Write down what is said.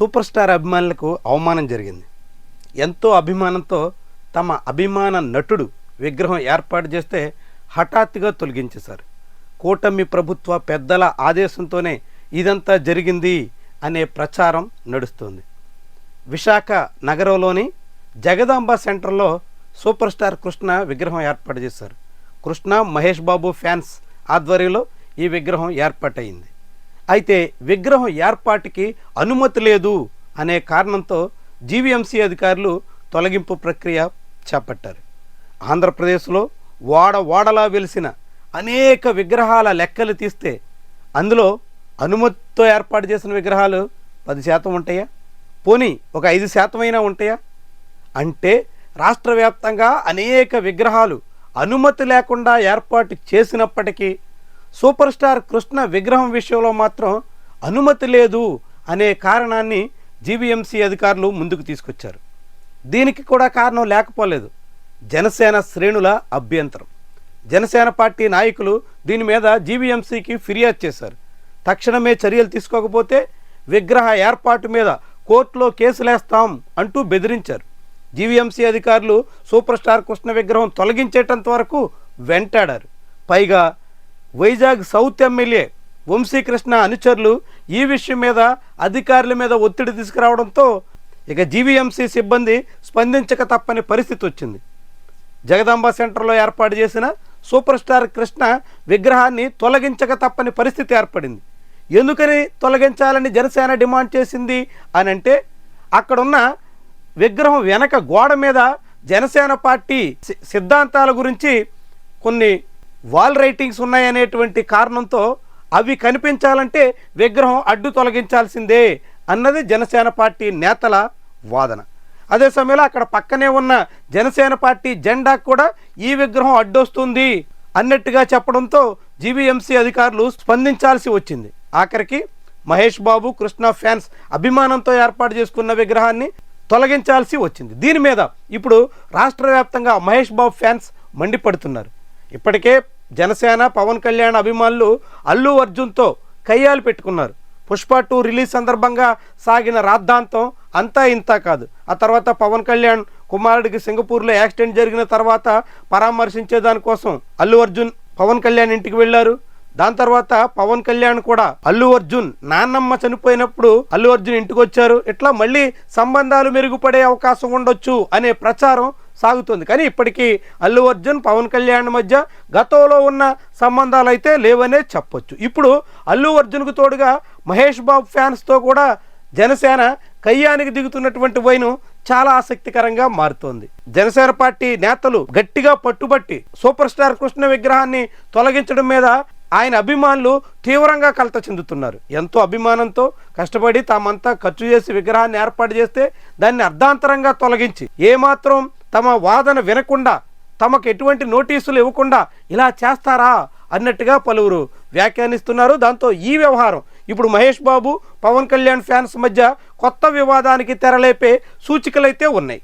Super star అభిమానులకు అవమానం జరిగింది. ఎంతో అభిమానంతో తమ అభిమాన నటుడు విగ్రహం ఏర్పాటు చేస్తే హఠాత్తుగా తొలగించేశారు. కూటమి ప్రభుత్వ పెద్దల ఆదేశంతోనే ఇదంతా జరిగింది అనే ప్రచారం నడుస్తుంది. విశాఖ నగరంలోని జగదాంబ సెంటర్లో సూపర్ స్టార్ కృష్ణ విగ్రహం ఏర్పాటు చేశారు. కృష్ణ మహేష్ బాబు ఫ్యాన్స్ ఆధ్వర్యంలో ఈ విగ్రహం ఏర్పాటైంది. అయితే విగ్రహం ఏర్పాటుకి అనుమతి లేదు అనే కారణంతో జీవీఎంసీ అధికారులు తొలగింపు ప్రక్రియ చేపట్టారు. ఆంధ్రప్రదేశ్లో వాడ వాడలా వెలిసిన అనేక విగ్రహాల లెక్కలు తీస్తే అందులో అనుమతితో ఏర్పాటు చేసిన విగ్రహాలు పది శాతం ఉంటాయా? పోనీ ఒక ఐదు శాతమైనా ఉంటాయా? అంటే రాష్ట్ర వ్యాప్తంగా అనేక విగ్రహాలు అనుమతి లేకుండా ఏర్పాటు చేసినప్పటికీ సూపర్ స్టార్ కృష్ణ విగ్రహం విషయంలో మాత్రం అనుమతి లేదు అనే కారణాన్ని జీవీఎంసీ అధికారులు ముందుకు తీసుకొచ్చారు. దీనికి కూడా కారణం లేకపోలేదు. జనసేన శ్రేణుల అభ్యంతరం. జనసేన పార్టీ నాయకులు దీని మీద జీవీఎంసీకి ఫిర్యాదు చేశారు. తక్షణమే చర్యలు తీసుకోకపోతే విగ్రహ ఏర్పాటు మీద కోర్టులో కేసులేస్తాం అంటూ బెదిరించారు. జీవీఎంసీ అధికారులు సూపర్ స్టార్ కృష్ణ విగ్రహం తొలగించేటంత వరకు వెంటాడారు. పైగా వైజాగ్ సౌత్ ఎమ్మెల్యే వంశీకృష్ణ అనుచరులు ఈ విషయం మీద అధికారుల మీద ఒత్తిడి తీసుకురావడంతో ఇక జీవీఎంసీ సిబ్బంది స్పందించక తప్పని పరిస్థితి వచ్చింది. జగదాంబ సెంటర్లో ఏర్పాటు చేసిన సూపర్ స్టార్ కృష్ణ విగ్రహాన్ని తొలగించక తప్పని పరిస్థితి ఏర్పడింది. ఎందుకని తొలగించాలని జనసేన డిమాండ్ చేసింది అని అంటే అక్కడున్న విగ్రహం వెనక గోడ మీద జనసేన పార్టీ సి- సిద్ధాంతాల గురించి కొన్ని వాల్ రైటింగ్స్ ఉన్నాయనేటువంటి కారణంతో అవి కనిపించాలంటే విగ్రహం అడ్డు తొలగించాల్సిందే అన్నది జనసేన పార్టీ నేతల వాదన. అదే సమయంలో అక్కడ పక్కనే ఉన్న జనసేన పార్టీ జెండా కూడా ఈ విగ్రహం అడ్డొస్తుంది అన్నట్టుగా చెప్పడంతో జీవీఎంసీ అధికారులు స్పందించాల్సి వచ్చింది. ఆఖరికి మహేష్ బాబు కృష్ణ ఫ్యాన్స్ అభిమానంతో ఏర్పాటు చేసుకున్న విగ్రహాన్ని తొలగించాల్సి వచ్చింది. దీని మీద ఇప్పుడు రాష్ట్ర వ్యాప్తంగా మహేష్ బాబు ఫ్యాన్స్ మండిపడుతున్నారు. ఇప్పటికే జనసేన పవన్ కళ్యాణ్ అభిమానులు అల్లు అర్జున్తో కయ్యాలు పెట్టుకున్నారు. పుష్ప టూ రిలీజ్ సందర్భంగా సాగిన రాద్ధాంతం అంతా ఇంతా కాదు. ఆ తర్వాత పవన్ కళ్యాణ్ కుమారుడికి సింగపూర్లో యాక్సిడెంట్ జరిగిన తర్వాత పరామర్శించే దానికోసం అల్లు అర్జున్ పవన్ కళ్యాణ్ ఇంటికి వెళ్ళారు. దాని తర్వాత పవన్ కళ్యాణ్ కూడా అల్లు అర్జున్ నాన్నమ్మ చనిపోయినప్పుడు అల్లు అర్జున్ ఇంటికి వచ్చారు. ఇట్లా మళ్ళీ సంబంధాలు మెరుగుపడే అవకాశం ఉండొచ్చు అనే ప్రచారం సాగుతుంది. కానీ ఇప్పటికీ అల్లు అర్జున్ పవన్ కళ్యాణ్ మధ్య గతంలో ఉన్న సంబంధాలు అయితే లేవనే చెప్పొచ్చు. ఇప్పుడు అల్లు అర్జున్కు తోడుగా మహేష్ బాబు ఫ్యాన్స్తో కూడా జనసేన కయ్యానికి దిగుతున్నటువంటి వైను చాలా ఆసక్తికరంగా మారుతోంది. జనసేన పార్టీ నేతలు గట్టిగా పట్టుబట్టి సూపర్ స్టార్ కృష్ణ విగ్రహాన్ని తొలగించడం మీద ఆయన అభిమానులు తీవ్రంగా కలత చెందుతున్నారు. ఎంతో అభిమానంతో కష్టపడి తామంతా ఖర్చు చేసి విగ్రహాన్ని ఏర్పాటు చేస్తే దాన్ని అర్ధాంతరంగా తొలగించి ఏమాత్రం తమ వాదన వినకుండా తమకు ఎటువంటి నోటీసులు ఇవ్వకుండా ఇలా చేస్తారా అన్నట్టుగా పలువురు వ్యాఖ్యానిస్తున్నారు. దాంతో ఈ వ్యవహారం. ఇప్పుడు మహేష్ బాబు పవన్ కళ్యాణ్ ఫ్యాన్స్ మధ్య కొత్త వివాదానికి తెరలేపే సూచికలైతే ఉన్నాయి.